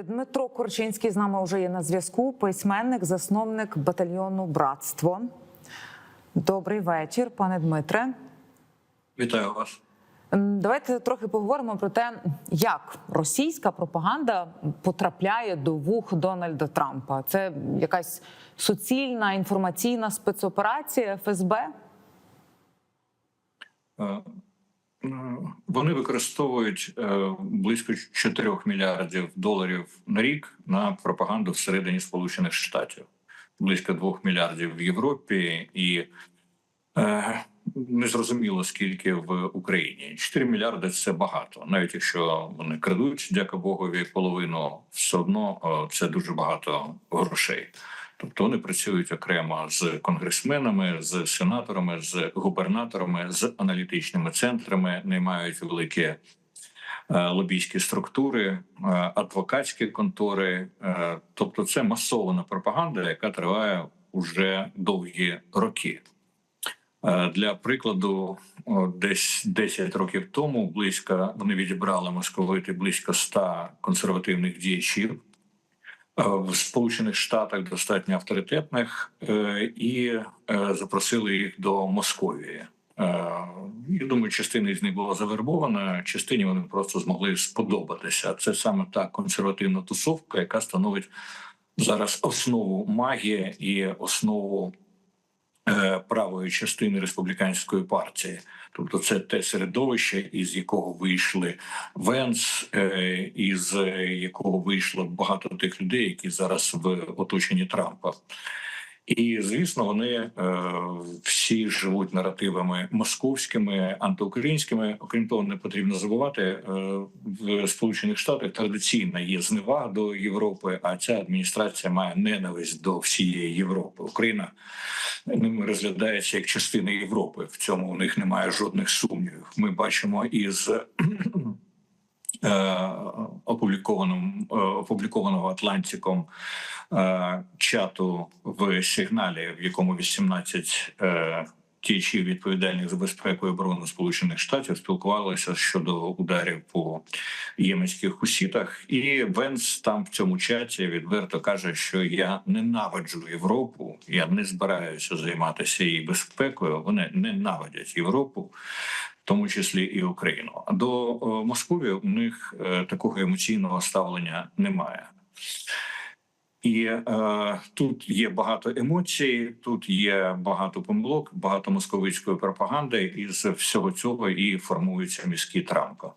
Дмитро Корчинський з нами вже є на зв'язку. Письменник, засновник батальйону Братство. Добрий вечір, пане Дмитре. Вітаю вас. Давайте трохи поговоримо про те, як російська пропаганда потрапляє до вух Дональда Трампа. Це якась суцільна інформаційна спецоперація ФСБ. Вони використовують е, близько 4 мільярдів доларів на рік на пропаганду всередині Сполучених Штатів, близько 2 мільярдів в Європі і е, незрозуміло скільки в Україні. 4 мільярди це багато, навіть якщо вони крадуть, дяка Богові, половину все одно е, це дуже багато грошей. Тобто вони працюють окремо з конгресменами, з сенаторами, з губернаторами, з аналітичними центрами, наймають великі е, лобійські структури, е, адвокатські контори. Е, Тобто, це масована пропаганда, яка триває уже довгі роки. Для прикладу, десь 10 років тому близько вони відібрали московити близько 100 консервативних діячів в Сполучених Штатах, достатньо авторитетних, е, і е, запросили їх до Московії. Е, Я думаю, частина з них була завербована, частині вони просто змогли сподобатися. Це саме та консервативна тусовка, яка становить зараз основу магії і основу е, правої частини республіканської партії. Тобто, це те середовище, із якого вийшли Венс, е, із якого вийшло багато тих людей, які зараз в оточенні Трампа. І звісно, вони е, всі живуть наративами московськими, антиукраїнськими. Окрім того, не потрібно забувати е, в Сполучених Штатах традиційно є зневага до Європи. А ця адміністрація має ненависть до всієї Європи. Україна ними розглядається як частина Європи. В цьому у них немає жодних сумнівів. Ми бачимо із е, опублікованим е, опублікованого Атлантиком е, чату в сигналі, в якому 18 е, діячів відповідальних за безпеку і оборону Сполучених Штатів спілкувалися щодо ударів по єменських хусітах. І Венс там в цьому чаті відверто каже, що я ненавиджу Європу, я не збираюся займатися її безпекою. Вони ненавидять Європу в тому числі і Україну. До Москви Москові у них е, такого емоційного ставлення немає. І е, тут є багато емоцій, тут є багато помилок, багато московицької пропаганди, і з всього цього і формуються міський Трампа.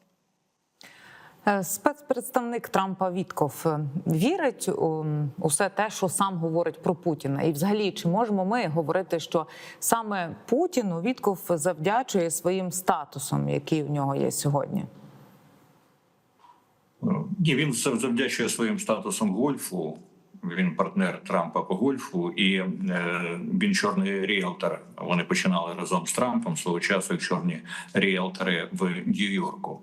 Е, Спецпредставник Трампа Вітков е, вірить у усе те, що сам говорить про Путіна, і взагалі чи можемо ми говорити, що саме Путіну Вітков завдячує своїм статусом, який в нього є сьогодні? Ні, він завдячує своїм статусом гольфу. Він партнер Трампа по гольфу, і е, він чорний ріелтор. Вони починали разом з Трампом свого часу як чорні ріелтори в Нью-Йорку.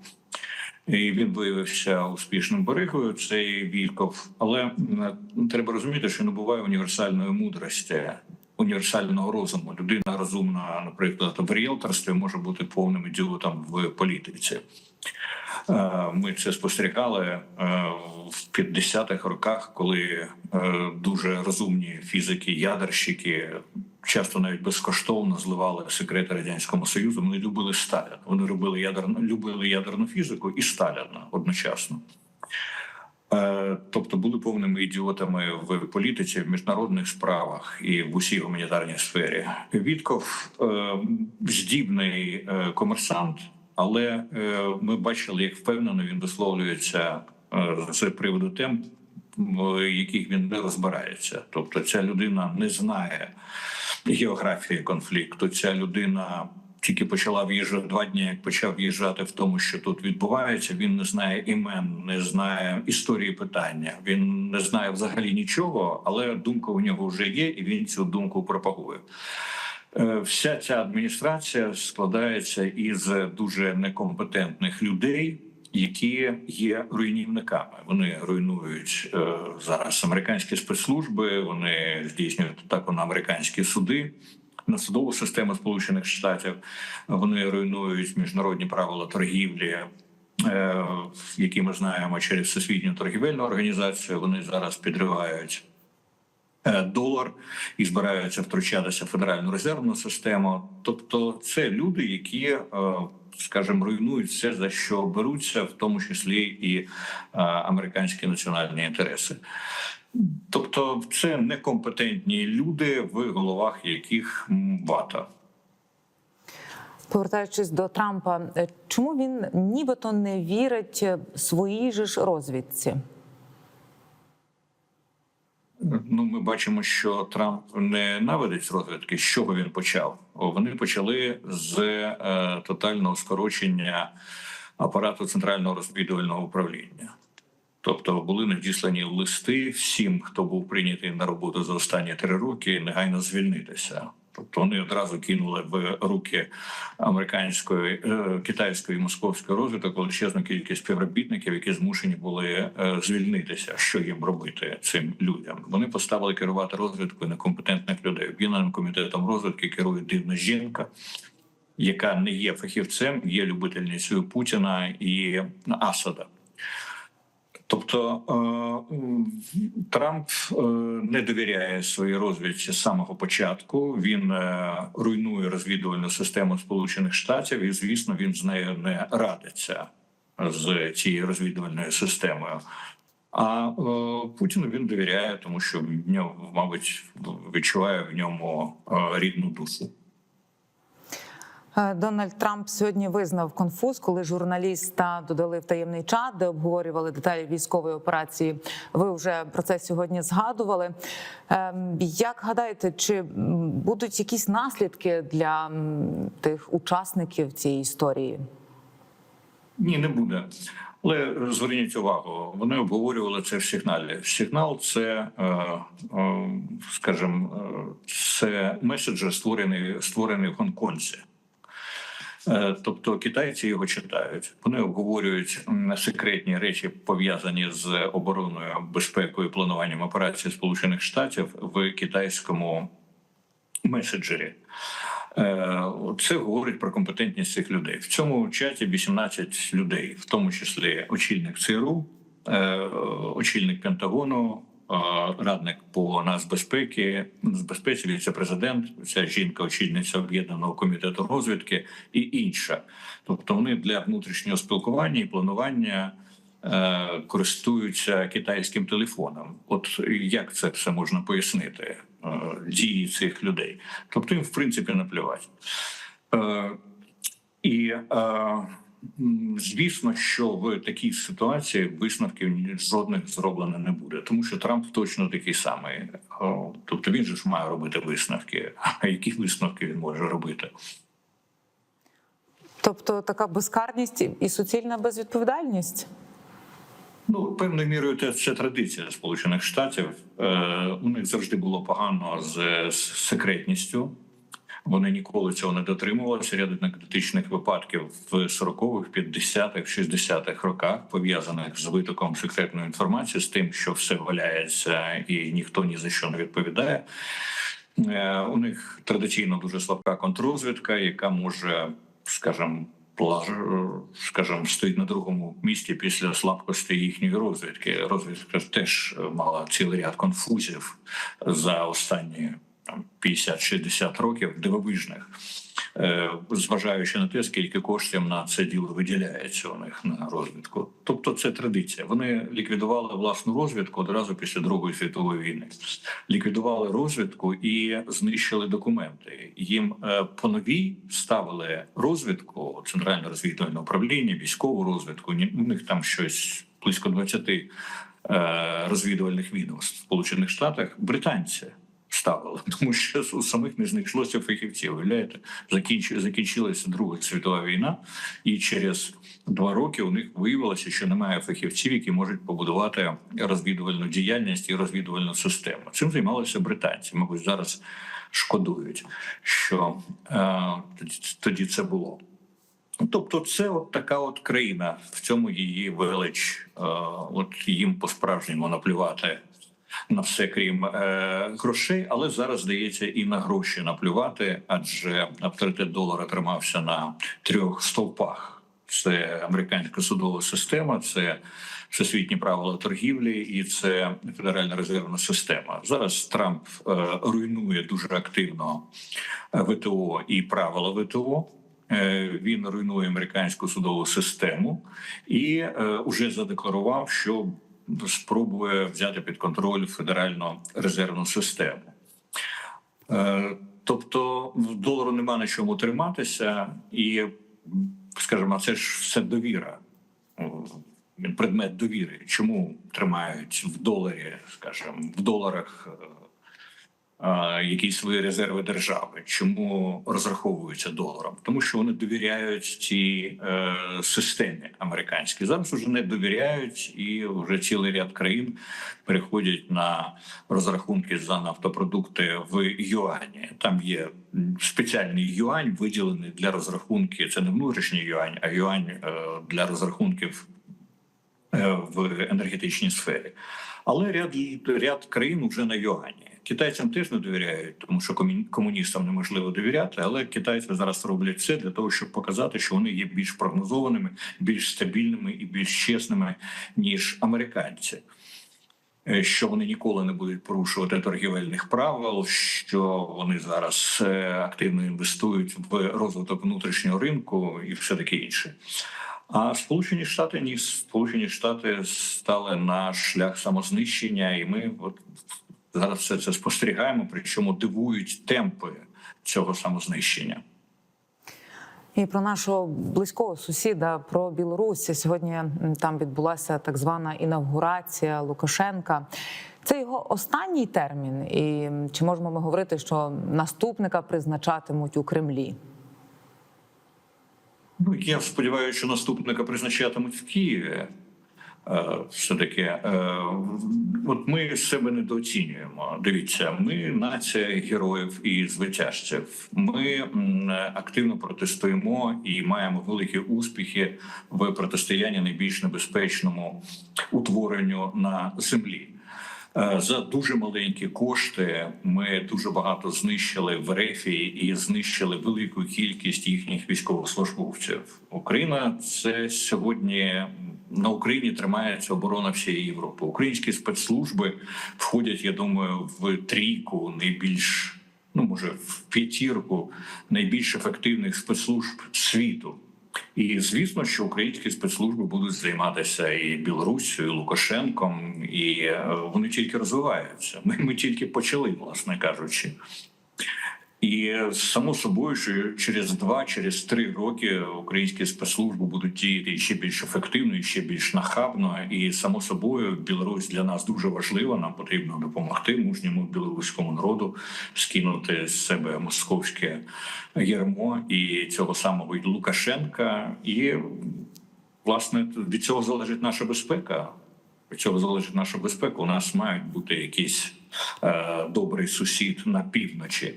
І він виявився успішним баригою. Цей Вільков. Але треба розуміти, що не буває універсальної мудрості, універсального розуму. Людина розумна, наприклад, в ріелторстві може бути повним ідіотом в політиці. Е, Ми це спостерігали е, в 50-х роках, коли е, дуже розумні фізики, ядерщики часто навіть безкоштовно зливали секрети радянському союзу. Вони любили Сталіна. Вони робили ядерну, любили ядерну фізику і Сталіна одночасно. Е, Тобто були повними ідіотами в політиці, в міжнародних справах і в усій гуманітарній сфері. Вітков е, здібний е, комерсант, але ми бачили, як впевнено він висловлюється з приводу тем, в яких він не розбирається. Тобто, ця людина не знає географії конфлікту. Ця людина тільки почала в'їжджати два дні, як почав в'їжджати в тому, що тут відбувається. Він не знає імен, не знає історії питання. Він не знає взагалі нічого, але думка у нього вже є, і він цю думку пропагує. Е, Вся ця адміністрація складається із дуже некомпетентних людей, які є руйнівниками. Вони руйнують е, зараз американські спецслужби. Вони здійснюють атаку на американські суди. На судову систему Сполучених Штатів вони руйнують міжнародні правила торгівлі, е, які ми знаємо через Всесвітню торгівельну організацію. Вони зараз підривають е, долар і збираються втручатися в федеральну резервну систему. Тобто, це люди, які, скажімо, руйнують все за що беруться, в тому числі і е, американські національні інтереси. Тобто, це некомпетентні люди, в головах яких вата. Повертаючись до Трампа, е, чому він нібито не вірить своїй же ж розвідці? Ну, ми бачимо, що Трамп не наводить розвідки. З чого він почав? Вони почали з е, тотального скорочення апарату центрального розвідувального управління. Тобто були надіслані листи всім, хто був прийнятий на роботу за останні три роки, негайно звільнитися. Тобто вони одразу кинули в руки американської, е, китайської і московської розвиток величезну кількість співробітників, які змушені були е, звільнитися. Що їм робити цим людям? Вони поставили керувати розвідкою некомпетентних людей. Об'єднаним комітетом розвідки керує дивна жінка, яка не є фахівцем, є любительницею Путіна і Асада. Тобто е, Трамп е, не довіряє своїй розвідці з самого початку. Він е, руйнує розвідувальну систему Сполучених Штатів, і звісно, він з нею не радиться з цією розвідувальною системою. А Путіну він довіряє, тому що в нього, мабуть, відчуває в ньому рідну душу. Е, Дональд Трамп сьогодні визнав конфуз, коли журналіста додали в таємний чат, де обговорювали деталі військової операції. Ви вже про це сьогодні згадували. Ем, Як гадаєте, чи будуть якісь наслідки для тих учасників цієї історії? Ні, не буде. Але зверніть увагу, вони обговорювали це в сигналі. Сигнал це, е, е, скажімо, це меседжер, створений, створений в Гонконзі. Е, Тобто китайці його читають. Вони обговорюють секретні речі, пов'язані з обороною, безпекою, плануванням операцій Сполучених Штатів в китайському меседжері. Е, Це говорить про компетентність цих людей. В цьому чаті 18 людей, в тому числі очільник ЦРУ, е, очільник Пентагону, радник по нацбезпеки, нацбезпеці, віце-президент, ця жінка, очільниця об'єднаного комітету розвідки і інша. Тобто вони для внутрішнього спілкування і планування. е, Користуються китайським телефоном. От як це все можна пояснити? е, Дії цих людей. Тобто їм в принципі наплювати. Е, і звісно, що в такій ситуації висновків жодних зроблено не буде, тому що Трамп точно такий самий. Тобто він же ж має робити висновки. А які висновки він може робити? Тобто така безкарність і суцільна безвідповідальність? Ну, певною мірою це, це традиція Сполучених Штатів. Е, у них завжди було погано з, з секретністю. Вони ніколи цього не дотримувалися. Ряд анекдотичних випадків в 40-х, 50-х, 60-х роках пов'язаних з витоком секретної інформації, з тим, що все валяється і ніхто ні за що не відповідає. Е, У них традиційно дуже слабка контррозвідка, яка може, скажімо, скажімо, стоїть на другому місці після слабкості їхньої розвідки. Розвідка теж мала цілий ряд конфузів за останні 50-60 років дивовижних. Е, Зважаючи на те, скільки коштів на це діло виділяється у них на розвідку, тобто це традиція. Вони ліквідували власну розвідку одразу після Другої світової війни. Ліквідували розвідку і знищили документи. Їм е, по новій ставили розвідку, центральне розвідувальне управління, військову розвідку. У них там щось близько 20 е, розвідувальних відомств в Сполучених Штатах. Британці ставили, тому що у самих не знайшлося фахівців. Уявляєте, закінч... закінчилася Друга світова війна, і через два роки у них виявилося, що немає фахівців, які можуть побудувати розвідувальну діяльність і розвідувальну систему. Цим займалися британці. Мабуть, зараз шкодують, що е, тоді, це було. Тобто, це от така от країна, в цьому її велич. Е, от їм по-справжньому наплювати на все, крім е, грошей, але зараз здається і на гроші наплювати, адже авторитет долара тримався на трьох стовпах. Це американська судова система, це всесвітні правила торгівлі і це Федеральна резервна система. Зараз Трамп е, руйнує дуже активно ВТО і правила ВТО. Е, Він руйнує американську судову систему і е, уже задекларував, що спробує взяти під контроль федеральну резервну систему. Е, Тобто в долару нема на чому триматися, і скажімо, це ж все довіра. Предмет довіри. Чому тримають в доларі, скажімо, в доларах е, якісь свої резерви держави? Чому розраховуються доларом? Тому що вони довіряють цій е, системі американській. Зараз вже не довіряють, і вже цілий ряд країн переходять на розрахунки за нафтопродукти в юані. Там є спеціальний юань, виділений для розрахунків. Це не внутрішній юань, а юань е, для розрахунків е, в енергетичній сфері. Але ряд ряд країн вже на юані. Китайцям теж не довіряють, тому що комуністам неможливо довіряти. Але китайці зараз роблять все для того, щоб показати, що вони є більш прогнозованими, більш стабільними і більш чесними ніж американці. Е, Що вони ніколи не будуть порушувати торгівельних правил, що вони зараз е, активно інвестують в розвиток внутрішнього ринку і все таке інше. А Сполучені Штати ні, Сполучені Штати стали на шлях самознищення, і ми от зараз все це спостерігаємо. Причому дивують темпи цього самознищення. І про нашого близького сусіда, про Білорусь. Сьогодні там відбулася так звана інавгурація Лукашенка. Це його останній термін. І чи можемо ми говорити, що наступника призначатимуть у Кремлі? Ну, я сподіваюся, що наступника призначатимуть в Києві. Все таки, от ми себе недооцінюємо. Дивіться, ми нація героїв і звитяжців. Ми активно протестуємо і маємо великі успіхи в протистоянні найбільш небезпечному утворенню на землі. Е, За дуже маленькі кошти ми дуже багато знищили в Ерефії і знищили велику кількість їхніх військовослужбовців. Україна це сьогодні на Україні тримається оборона всієї Європи. Українські спецслужби входять, я думаю, в трійку найбільш ну може в п'ятірку найбільш ефективних спецслужб світу. І звісно, що українські спецслужби будуть займатися і Білоруссю, і Лукашенком, і е, вони тільки розвиваються. Ми, ми тільки почали, власне кажучи. І само собою, що через два, через три роки українські спецслужби будуть діяти ще більш ефективно, і ще більш нахабно. І само собою, Білорусь для нас дуже важлива. Нам потрібно допомогти мужньому білоруському народу скинути з себе московське ярмо і цього самого Лукашенка. І власне від цього залежить наша безпека. Від цього залежить наша безпека. У нас мають бути якийсь е, добрий сусід на півночі.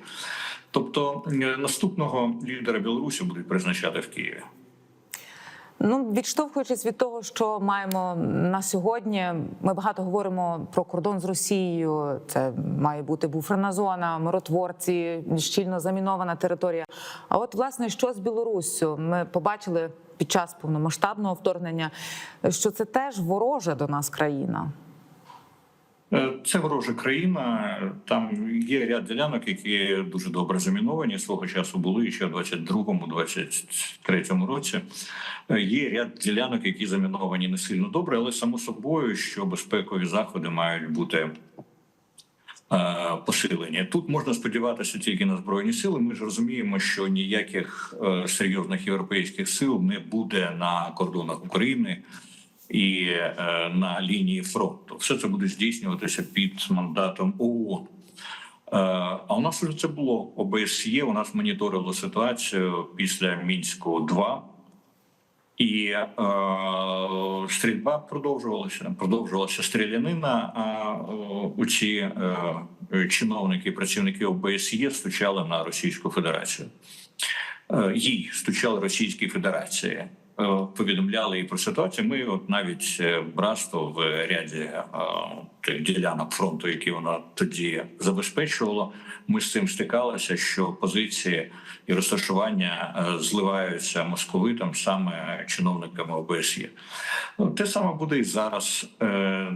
Тобто е, наступного лідера Білорусі будуть призначати в Києві. Ну, відштовхуючись від того, що маємо на сьогодні, ми багато говоримо про кордон з Росією. Це має бути буферна зона, миротворці, щільно замінована територія. А от власне, що з Білоруссю, ми побачили під час повномасштабного вторгнення, що це теж ворожа до нас країна. Е, Це ворожа країна. Там є ряд ділянок, які дуже добре заміновані. Свого часу були ще в 22-му, 23-му році. Е, Є ряд ділянок, які заміновані не сильно добре, але само собою, що безпекові заходи мають бути. е, Посилені тут можна сподіватися тільки на збройні сили. Ми ж розуміємо, що ніяких серйозних європейських сил не буде на кордонах України і е, на лінії фронту. Все це буде здійснюватися під мандатом ООН. Е, А у нас вже це було ОБСЄ. У нас моніторило ситуацію після мінську 2 і е, стрільба продовжувалася. Продовжувалася стрілянина. А е, у ці е, чиновники, працівники ОБСЄ стучали на Російську Федерацію. Е, їй стучали Російській Федерації. Е, Повідомляли і про ситуацію. Ми, от навіть е, братство в ряді е, тих ділянок фронту, які вона тоді забезпечувала. Ми з цим стикалися, що позиції і розташування е, зливаються московитам саме чиновниками ОБСЄ. Ну, те саме буде і зараз. Е,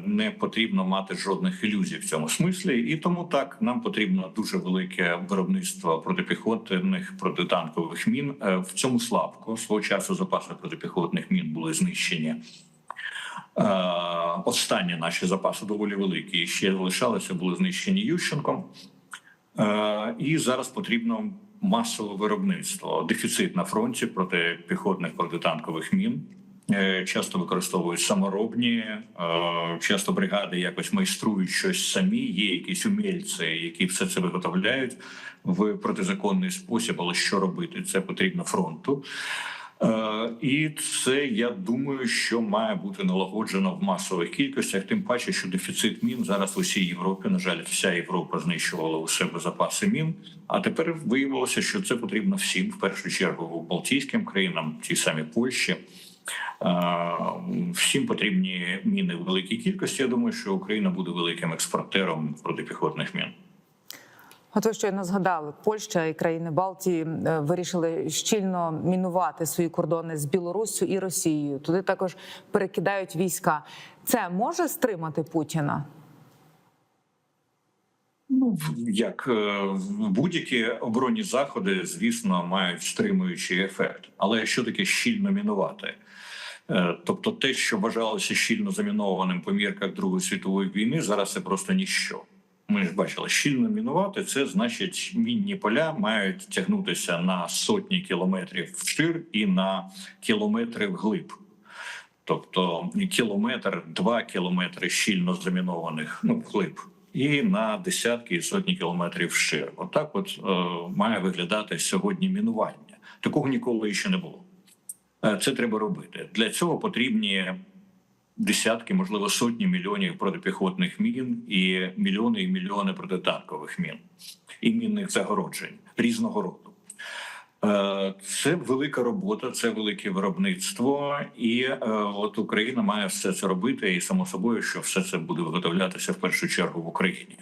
Не потрібно мати жодних ілюзій в цьому смислі, і тому так нам потрібно дуже велике виробництво протипіхотних протитанкових мін. Е, В цьому слабко свого часу запаси протипіхотних мін були знищені. Е, Останні наші запаси доволі великі. і Ще залишалися, були знищені Ющенком. Е, І зараз потрібно масове виробництво. Дефіцит на фронті протипіхотних протитанкових мін. Е, Часто використовують саморобні, часто бригади якось майструють щось самі. Є якісь умільці, які все це виготовляють в протизаконний спосіб. Але що робити? Це потрібно фронту. Е, І це я думаю, що має бути налагоджено в масових кількостях. Тим паче, що дефіцит мін зараз в усій Європі. На жаль, вся Європа знищувала у себе запаси мін. А тепер виявилося, що це потрібно всім, в першу чергу, Балтійським країнам, тій самій Польщі. Е, Всім потрібні міни в великій кількості. Я думаю, що Україна буде великим експортером протипіхотних мін. От ви щойно згадали, Польща і країни Балтії е, вирішили щільно мінувати свої кордони з Білоруссю і Росією. Туди також перекидають війська. Це може стримати Путіна? Ну як е, будь-які оборонні заходи, звісно, мають стримуючий ефект. Але що таке щільно мінувати? Е, Тобто, те, що вважалося щільно замінованим по мірках Другої світової війни, зараз це просто ніщо. Ми ж бачили, щільно мінувати це значить, мінні поля мають тягнутися на сотні кілометрів вшир і на кілометри вглиб. Тобто кілометр, два кілометри щільно замінованих ну вглиб, і на десятки і сотні кілометрів вшир. Отак, от, е, має виглядати сьогодні мінування. Такого ніколи ще не було. Е, Це треба робити. Для цього потрібні десятки, можливо, сотні мільйонів протипіхотних мін і мільйони і мільйони протитанкових мін і мінних загороджень різного роду. Е, Це велика робота, це велике виробництво, і е, от Україна має все це робити, і само собою, що все це буде виготовлятися в першу чергу в Україні.